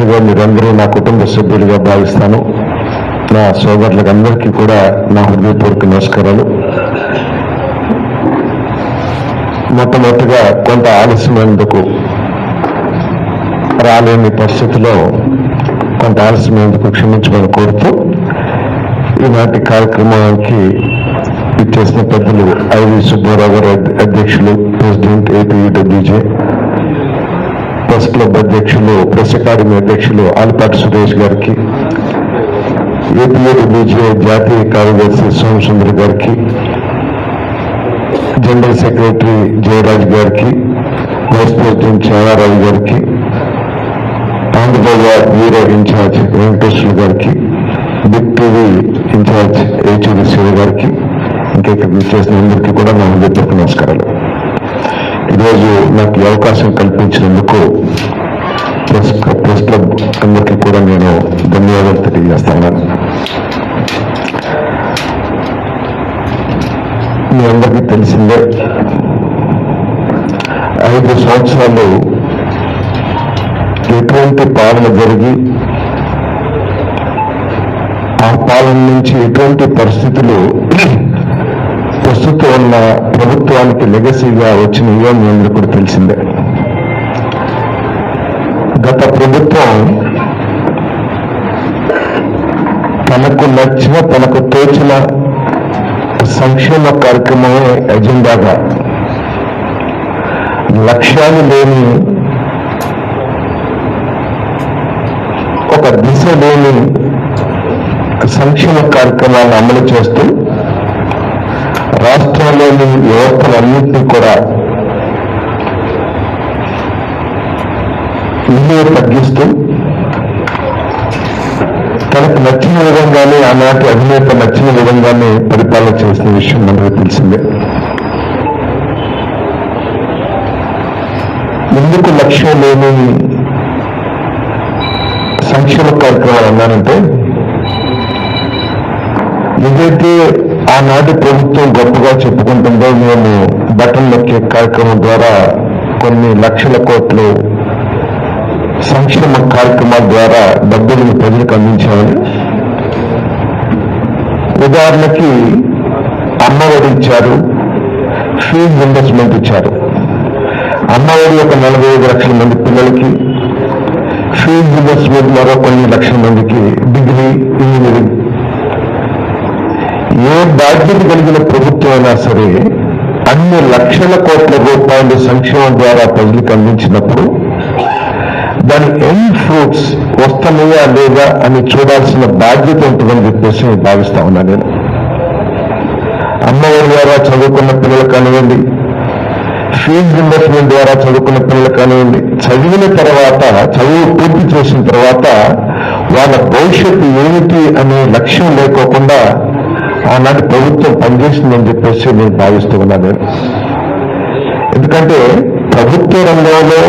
DPR మీరందరూ నా కుటుంబ సభ్యులుగా భావిస్తాను. నా సోదరులకందరికీ కూడా నా హృదయపూర్వక నమస్కారాలు. మొట్టమొదటిగా కొంత ఆలస్యమైనందుకు రాలేని పరిస్థితిలో కొంత ఆలస్యమైనందుకు క్షమించమని కోరుతూ ఈనాటి కార్యక్రమానికి ఇచ్చేసిన పెద్దలు ఐవి సుబ్బారావు గారు అధ్యక్షులు ప్రెసిడెంట్ ఏపీడబ్ల్యూజే ప్రెస్ క్లబ్ అధ్యక్షులు ప్రెస్ అకాడమీ అధ్యక్షులు ఆలపాటి సురేష్ గారికి ఏపీడబ్ల్యూజే జాతీయ కార్యదర్శి సోమసుందర్ గారికి జనరల్ సెక్రటరీ జయరాజ్ గారికి వైస్ ప్రెసిడెంట్ చారారావు గారికి ఆంధ్రప్రదేశ్ బ్యూరో ఇన్ఛార్జ్ వెంకటేశ్వర గారికి big TV incharge Yechuri Siva గారికి ఇంకా ఇక్కడ చేసిన అందరికీ కూడా నా హృదయపూర్వక నమస్కారం. ఈ అవకాశం కల్పించినందుకు ప్రెస్ ప్రెస్ క్లబ్ అందరికీ కూడా నేను ధన్యవాదాలు తెలియజేస్తున్నాను మీ అందరికీ తెలిసిందే ఐదు సంవత్సరాలు ఎటువంటి పాలన జరిగి ఆ పాలన నుంచి ఎటువంటి పరిస్థితులు ప్రస్తుతం ఉన్న ప్రభుత్వానికి లెగసీగా వచ్చినాయో మీ అందరికీ కూడా తెలిసిందే. గత ప్రభుత్వం తనకు నచ్చిన తనకు తోచిన సంక్షేమ కార్యక్రమమే ఎజెండాగా. లక్ష్యాలు లేని ఒక దిశ లేని సంక్షేమ కార్యక్రమాలను అమలు చేస్తూ రాష్ట్రాల్లోని వ్యవస్థలన్నింటినీ కూడా ఇల్లు తగ్గిస్తూ తనకు నచ్చిన విధంగానే ఆనాటి అధినేత నచ్చిన విధంగానే పరిపాలన చేసిన విషయం మనకు తెలిసిందే. ఎందుకు లక్ష్యం లేని సంక్షేమ కార్యక్రమాలు అన్నానంటే ఏదైతే ఆనాటి ప్రభుత్వం గొప్పగా చెప్పుకుంటుందో మేము బటన్ నొక్కే కార్యక్రమం ద్వారా కొన్ని లక్షల కోట్లు సంక్షేమ కార్యక్రమాల ద్వారా డబ్బులను ప్రజలకు అందించామని. ఉదాహరణకి అమ్మఒడి ఇచ్చారు ఫీజు రింబర్స్మెంట్ ఇచ్చారు. అమ్మఒడి ఒక నలభై ఐదు లక్షల మంది పిల్లలకి ఫీజు రింబర్స్మెంట్ మరో కొన్ని లక్షల మందికి డిగ్రీ ఇంజనీరింగ్ ఏ బాధ్యత కలిగిన ప్రభుత్వం అయినా సరే అన్ని లక్షల కోట్ల రూపాయలు సంక్షేమం ద్వారా ప్రజలకు అందించినప్పుడు దాని ఎండ్ ఫ్రూట్స్ వస్తున్నాయా లేదా అని చూడాల్సిన బాధ్యత ఉంటుందని చెప్పేసి నేను భావిస్తా ఉన్నా నేను. అమ్మఒడి ద్వారా చదువుకున్న పిల్లలు కానివ్వండి ఫీజు రింబర్స్మెంట్ ద్వారా చదువుకున్న పిల్లలు కానివ్వండి చదివిన తర్వాత చదువు పూర్తి చేసిన తర్వాత వాళ్ళ భవిష్యత్తు ఏమిటి అనే లక్ష్యం లేకోకుండా ఆనాటి ప్రభుత్వం పనిచేసిందని చెప్పేసి నేను భావిస్తూ ఉన్నాను. నేను ఎందుకంటే ప్రభుత్వ రంగంలో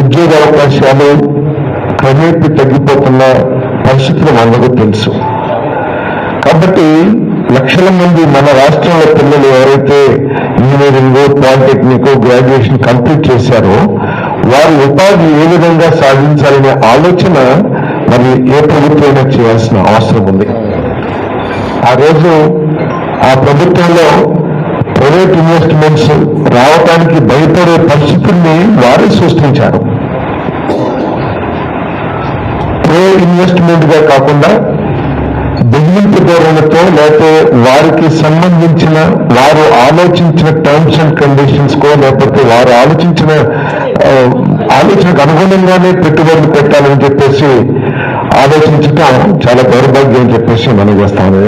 ఉద్యోగ అవకాశాలు క్రమేపీ తగ్గిపోతున్న పరిస్థితులు మనకు తెలుసు. కాబట్టి లక్షల మంది మన రాష్ట్రంలో పిల్లలు ఎవరైతే ఇంజనీరింగ్ పాలిటెక్నిక్ గ్రాడ్యుయేషన్ కంప్లీట్ చేశారో వారి ఉపాధి ఏ విధంగా సాధించాలనే ఆలోచన మరి ఏ ప్రభుత్వమైనా చేయాల్సిన అవసరం ఉంది. ఆ రోజు ఆ ప్రభుత్వంలో ప్రైవేట్ ఇన్వెస్ట్మెంట్స్ రావటానికి భయపడే పరిస్థితుల్ని వారే సృష్టించారు. ప్రో ఇన్వెస్ట్మెంట్గా కాకుండా బెదిరింపు ధోరణితో లేకపోతే వారికి సంబంధించిన వారు ఆలోచించిన టర్మ్స్ అండ్ కండిషన్స్ కో లేకపోతే వారు ఆలోచించిన ఆలోచనకు అనుగుణంగానే పెట్టుబడులు పెట్టాలని చెప్పేసి ఆలోచించటం చాలా దౌర్భాగ్యం అని చెప్పేసి మనం చేస్తాను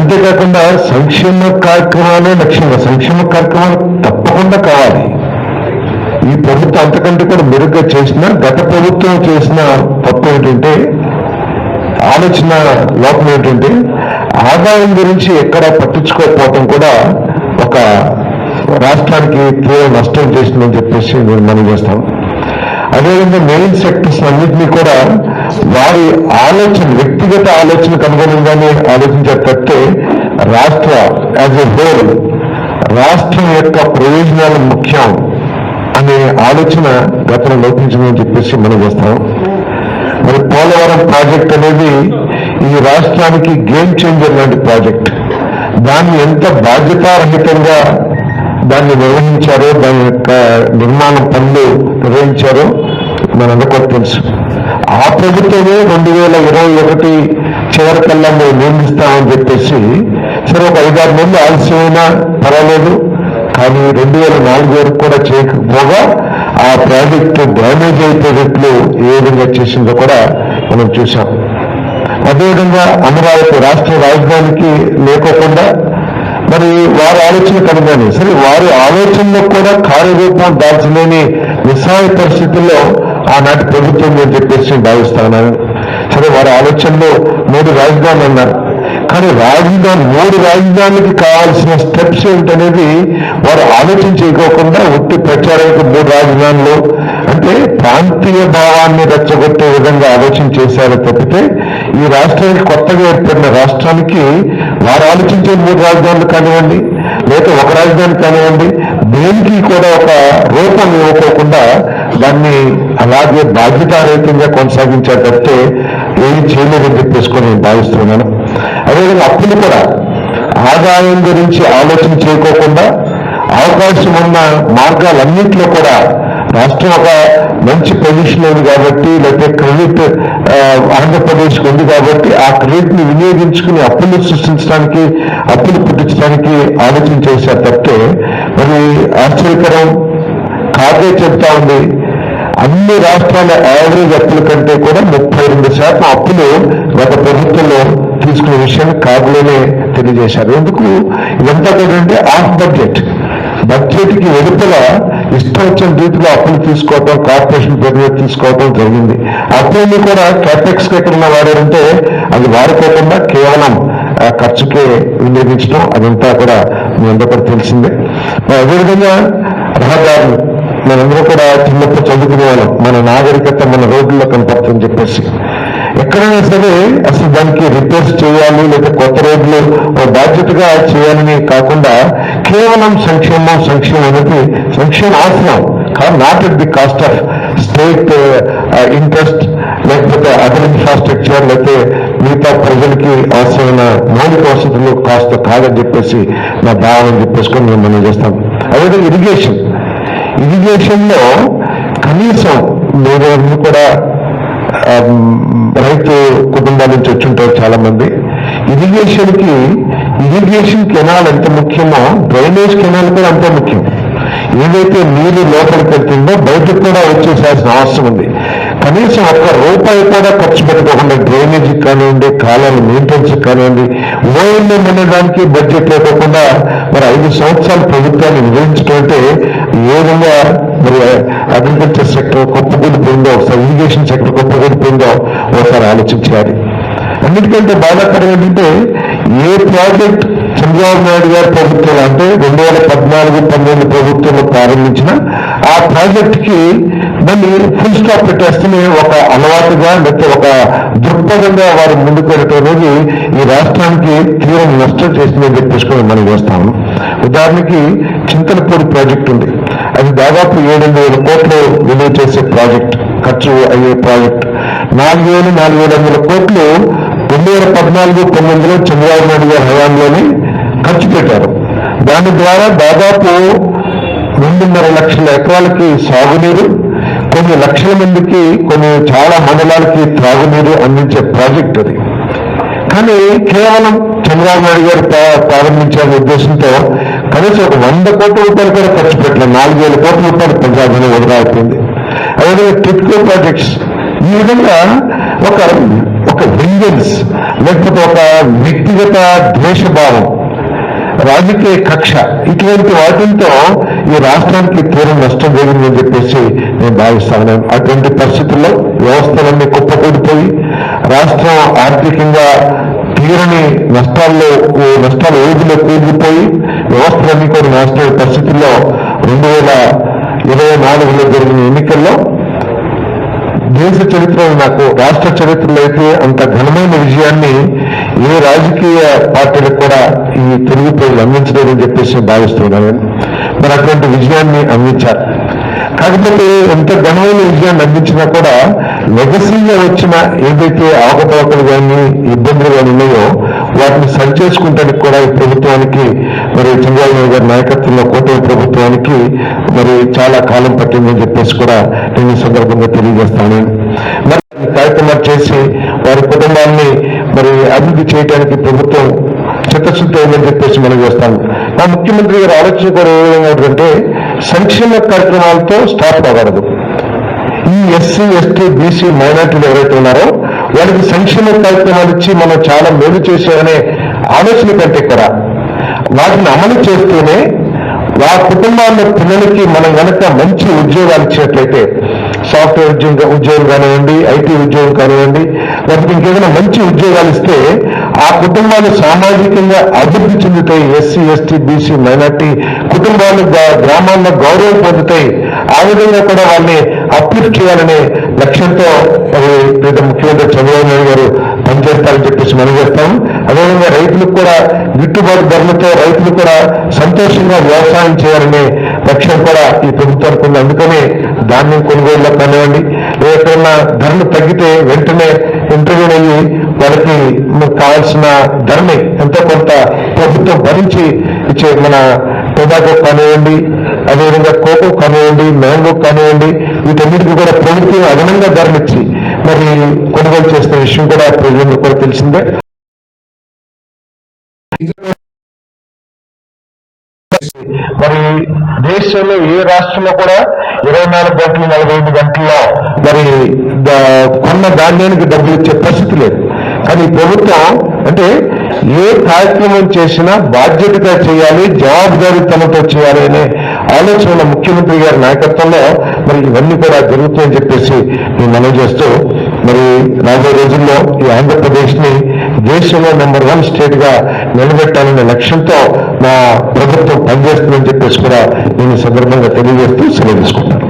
అంతేకాకుండా సంక్షేమ కార్యక్రమాలే లక్ష్యంగా సంక్షేమ కార్యక్రమాలు తప్పకుండా కావాలి. ఈ ప్రభుత్వం అంతకంటే కూడా మెరుగ్గా చేసిన గత ప్రభుత్వం చేసిన తప్పు ఏంటంటే ఆలోచన లోపం ఏంటంటే ఆదాయం గురించి ఎక్కడ పట్టించుకోకపోవటం కూడా ఒక రాష్ట్రానికి తీవ్ర నష్టం చేసిందని చెప్పేసి నేను మనం చేస్తాను. అదేవిధంగా మెయిన్ సెక్టర్స్ అన్నింటినీ కూడా వారి ఆలోచన వ్యక్తిగత ఆలోచనకు అనుగుణంగానే ఆలోచించారు తప్పితే రాష్ట్ర యాజ్ ఎ హోల్ రాష్ట్రం యొక్క ప్రయోజనాలు ముఖ్యం అనే ఆలోచన గతంలో లోపించమని చెప్పేసి మనం చేస్తాం. మరి పోలవరం ప్రాజెక్ట్ అనేది ఈ రాష్ట్రానికి గేమ్ చేంజర్ లాంటి ప్రాజెక్ట్. దాన్ని ఎంత బాధ్యతారహితంగా దాన్ని నిర్వహించారో దాని యొక్క నిర్మాణం పనులు నిర్వహించారో. మనందరికీ తెలుసు. ఆ ప్రభుత్వమే రెండు వేల ఇరవై ఒకటి చివరికల్లా మేము నిర్మిస్తామని చెప్పేసి సరే ఒక ఐదారు నెలలు ఆలస్యమైనా పర్వాలేదు. కానీ రెండు వేల నాలుగు వరకు కూడా చేయకపోగా ఆ ప్రాజెక్టు డ్యామేజ్ అయిపోయేట్లు ఏ విధంగా చేసిందో కూడా మనం చూసాం అదేవిధంగా అమరావతి రాష్ట్ర రాజధానికి లేకోకుండా మరి వారి ఆలోచన కనుగొని సరే వారి ఆలోచనలో కూడా కార్యరూపం దాల్చలేని నిస్సహాయ పరిస్థితుల్లో ఆనాటి ప్రభుత్వం నేను చెప్పేసి భావిస్తున్నాను. సరే వారి ఆలోచనలో మూడు రాజధానులు అన్నారు. కానీ రాజధాని మూడు రాజధానికి కావాల్సిన స్టెప్స్ ఏంటనేది వారు ఆలోచన చేయకోకుండా ఒట్టి ప్రచారానికి మూడు రాజధానులు. అంటే ప్రాంతీయ భావాన్ని రెచ్చగొట్టే విధంగా ఆలోచన చేశారు తప్పితే ఈ రాష్ట్రానికి కొత్తగా ఏర్పడిన రాష్ట్రానికి వారు ఆలోచించే మూడు రాజధానులు కానివ్వండి లేదా ఒక రాజధాని కానివ్వండి దేనికి కూడా ఒక రూపం ఇవ్వకోకుండా దాన్ని అలాగే బాధ్యతారహితంగా కొనసాగించారు తప్పితే ఏమి చేయలేదని చెప్పేసుకొని నేను భావిస్తున్నాను. అదేవిధంగా అప్పులు కూడా ఆదాయం గురించి ఆలోచన చేయకోకుండా అవకాశం ఉన్న మార్గాలన్నింటిలో కూడా రాష్ట్రం ఒక మంచి పొజిషన్ ఉంది కాబట్టి లేకపోతే క్రెడిట్ ఆంధ్రప్రదేశ్కి ఉంది కాబట్టి ఆ క్రెడిట్ని వినియోగించుకుని అప్పులు సృష్టించడానికి అప్పులు పుట్టించడానికి ఆలోచన చేశారు తప్పితే మరి ఆశ్చర్యకరం కాదే చెప్తా ఉంది. అన్ని రాష్ట్రాల యావరేజ్ అప్పుల కంటే కూడా ముప్పై రెండు శాతం అప్పులు గత ప్రభుత్వంలో తీసుకునే విషయాన్ని కాదులోనే తెలియజేశారు. ఎందుకు? ఇదంతా కూడా అంటే ఆఫ్ బడ్జెట్. బడ్జెట్కి వెలుపల ఇష్టం వచ్చిన రీతిలో అప్పులు తీసుకోవటం కార్పొరేషన్ పేరు మీద తీసుకోవటం జరిగింది. అప్పులన్నీ కూడా క్యాపెక్స్ ఎక్కడన్నా వాడారంటే అది వాడుకోకుండా కేవలం ఖర్చుకే వినియోగించడం అదంతా కూడా మీ అందరూ కూడా తెలిసిందే అదేవిధంగా రహదారులు మనందరూ కూడా చిన్నప్పుడు చదువుకునే వాళ్ళం మన నాగరికత మన రోడ్లలో కనపడుతుందని చెప్పేసి. ఎక్కడైనా సరే అసలు దానికి రిపేర్స్ చేయాలి లేదా కొత్త రోడ్లు బాధ్యతగా చేయాలని కాకుండా కేవలం సంక్షేమం సంక్షేమం అనేది సంక్షేమం అవసరం కానీ not at the cost of state interest లేకపోతే అదర్ ఇన్ఫ్రాస్ట్రక్చర్ లేకపోతే మిగతా ప్రజలకి అవసరమైన మౌలిక వసతులు కాస్త కాదని చెప్పేసి నా భావన చెప్పేసుకొని మేము మనం చేస్తాం. అదేవిధంగా ఇరిగేషన్ ఇరిగేషన్లో కనీసం మీరు కూడా Um, రైతు కుటుంబాల నుంచి వచ్చింటారు చాలా మంది ఇరిగేషన్కి ఇరిగేషన్ కెనాల్ ఎంత ముఖ్యమో డ్రైనేజ్ కెనాల్ కూడా అంతే ముఖ్యం. ఏదైతే నీరు లోపలికి వెళ్తుందో బయటకు కూడా వచ్చేసాల్సిన అవసరం ఉంది. కనీసం ఒక్క రూపాయి కూడా ఖర్చు పెట్టుకోకుండా డ్రైనేజీ కానివ్వండి కాలాలు మెయింటెనెన్స్ కానివ్వండి ఓఎన్ఎం అనేదానికి బడ్జెట్ లేకోకుండా మరి ఐదు సంవత్సరాలు ప్రభుత్వాన్ని నిర్వహించడం అంటే ఏ విధంగా మరి అగ్రికల్చర్ సెక్టర్ కుప్పకూలిపోయిందో ఒకసారి ఇరిగేషన్ సెక్టర్ కుప్పకూలిపోయిందో ఒకసారి ఆలోచించాలి. అన్నిటికంటే బాధాకరం ఏంటంటే ఏ ప్రాజెక్ట్ చంద్రబాబు నాయుడు గారి ప్రభుత్వంలో అంటే రెండు వేల పద్నాలుగు పంతొమ్మిది ప్రభుత్వంలో ప్రారంభించిన ఆ ప్రాజెక్ట్కి మళ్ళీ ఫుల్ స్టాప్ పెట్టేస్తేనే ఒక అలవాటుగా లేకపోతే ఒక దృక్పథంగా వారు ముందుకు వెళ్ళటం అనేది ఈ రాష్ట్రానికి తీవ్ర నష్టం చేసిందని చెప్పేసుకొని మనం చేస్తాము ఉదాహరణకి చింతలపూడి ప్రాజెక్ట్ ఉంది. అది దాదాపు ఏడెనిమిది వేల కోట్లు విలువ చేసే ప్రాజెక్ట్ ఖర్చు అయ్యే ప్రాజెక్ట్. నాలుగు వేలు నాలుగు వేల వందల కోట్లు పద్నాలుగు పంతొమ్మిదిలో చంద్రబాబు నాయుడు గారి హయాంలోనే ఖర్చు పెట్టారు. దాని ద్వారా దాదాపు రెండున్నర లక్షల ఎకరాలకి సాగునీరు కొన్ని లక్షల మందికి కొన్ని చాలా మండలాలకి త్రాగునీరు అందించే ప్రాజెక్ట్ అది. కానీ కేవలం చంద్రబాబు నాయుడు గారు ప్రారంభించాలనే ఉద్దేశంతో కనీసం ఒక వంద కోట్ల రూపాయలు కూడా ఖర్చు పెట్టలేదు నాలుగు వేల కోట్ల రూపాయలు పంజాబ్లో వృధా అదేవిధంగా టిట్కో ప్రాజెక్ట్స్. ఈ విధంగా ఒక ఒక వింజన్స్ లేకపోతే ఒక వ్యక్తిగత ద్వేషభావం రాజకీయ కక్ష ఇటువంటి వాటితో ఈ రాష్ట్రానికి తీవ్ర నష్టం జరిగిందని చెప్పేసి నేను భావిస్తాను అటువంటి పరిస్థితుల్లో వ్యవస్థలన్నీ కుప్పకూడిపోయి రాష్ట్రం ఆర్థికంగా తీరని నష్టాల్లో నష్టాలు నష్టాల ఊబిలో కూలిపోయి వ్యవస్థలన్నీ కూడా నాశనమైన పరిస్థితుల్లో రెండు వేల ఇరవై నాలుగులో జరిగిన ఎన్నికల్లో దేశ చరిత్రలో నాకు రాష్ట్ర చరిత్రలో అయితే అంత ఘనమైన విజయాన్ని ఏ రాజకీయ పార్టీలకు కూడా ఈ తెలుగు ప్రజలు అందించలేదని చెప్పేసి భావిస్తున్నాను. మరి అటువంటి విజయాన్ని అందించారు. కాకపోతే ఎంత ఘనమైన విజయాన్ని అందించినా కూడా లెగసీగా వచ్చిన ఏదైతే ఆకపోకలు కానీ ఇబ్బందులు కానీ ఉన్నాయో వాటిని సరిచేసుకుంటానికి కూడా ఈ ప్రభుత్వానికి మరి చంద్రబాబు నాయుడు గారి నాయకత్వంలో కూటమి ప్రభుత్వానికి మరి చాలా కాలం పట్టిందని చెప్పేసి కూడా నేను ఈ సందర్భంగా తెలియజేస్తాను. మరి కార్యక్రమాలు చేసి వారి కుటుంబాన్ని మరి అభివృద్ధి చేయడానికి ప్రభుత్వం చిత్తశుద్ధి అయిందని చెప్పేసి మనం చేస్తాం మా ముఖ్యమంత్రి గారి ఆలోచన కూడా ఏ విధంగా ఉంటుందంటే సంక్షేమ కార్యక్రమాలతో స్టాప్ అవ్వకూడదు ఈ ఎస్సీ ఎస్టీ బీసీ మైనార్టీలు ఎవరైతే ఉన్నారో వాళ్ళకి సంక్షేమ కార్యక్రమాలు ఇచ్చి మనం చాలా మేలు చేశామనే ఆలోచన కంటే కూడా వాటిని అమలు చేస్తూనే ఆ కుటుంబాల పిల్లలకి మనం కనుక మంచి ఉద్యోగాలు ఇచ్చినట్లయితే సాఫ్ట్వేర్ ఉద్యోగం ఉద్యోగం కానివ్వండి ఐటీ ఉద్యోగం కానివ్వండి వాటికి ఇంకేదైనా మంచి ఉద్యోగాలు ఇస్తే ఆ కుటుంబాలు సామాజికంగా అభివృద్ధి చెందుతాయి. ఎస్సీ ఎస్టీ బీసీ మైనార్టీ కుటుంబాలు గ్రామాల్లో గౌరవం పొందుతాయి. ఆ విధంగా కూడా వాళ్ళని అప్లిఫ్ట్ చేయాలనే లక్ష్యంతో మరి ముఖ్యమంత్రి చంద్రబాబు నాయుడు గారు పనిచేస్తారని చెప్పేసి మనం చేస్తాం. అదేవిధంగా రైతులకు కూడా గిట్టుబాటు ధరలతో రైతులు కూడా సంతోషంగా వ్యవసాయం చేయాలనే లక్ష్యం కూడా ఈ ప్రభుత్వానికి ఉంది. అందుకనే ధాన్యం కొనుగోలులో కానివ్వండి ఎక్కడన్నా ధరలు తగ్గితే వెంటనే ఇంటర్వ్యూ అయ్యి వాళ్ళకి మనకు కావాల్సిన ధరని ఎంతో కొంత ప్రభుత్వం భరించి ఇచ్చే మన టొబాకో కానివ్వండి అదేవిధంగా కోకో కానివ్వండి మ్యాంగో కానివ్వండి వీటన్నిటికీ కూడా ప్రభుత్వం అదనంగా ధరలిచ్చి మరి కొనుగోలు చేసిన విషయం కూడా ప్రజలకు కూడా తెలిసిందే. మరి దేశంలో ఏ రాష్ట్రంలో కూడా ఇరవై నాలుగు గంటలు నలభై ఐదు గంటల్లో మరి కొన్న ధాన్యానికి డబ్బులు ఇచ్చే పరిస్థితి లేదు. కానీ ప్రభుత్వం అంటే ఏ కార్యక్రమం చేసినా బాధ్యతగా చేయాలి జవాబుదారీతనంతో చేయాలి అనే ఆలోచన ముఖ్యమంత్రి గారి నాయకత్వంలో మరి ఇవన్నీ కూడా జరుగుతాయని చెప్పేసి నేను మనం చేస్తూ మరి రాబోయే రోజుల్లో ఈ ఆంధ్రప్రదేశ్ని దేశంలో నెంబర్ వన్ స్టేట్గా నిలబెట్టాలనే లక్ష్యంతో మా ప్రభుత్వం పనిచేస్తుందని చెప్పేసి కూడా నేను సందర్భంగా తెలియజేస్తూ సెలవు తీసుకుంటాను.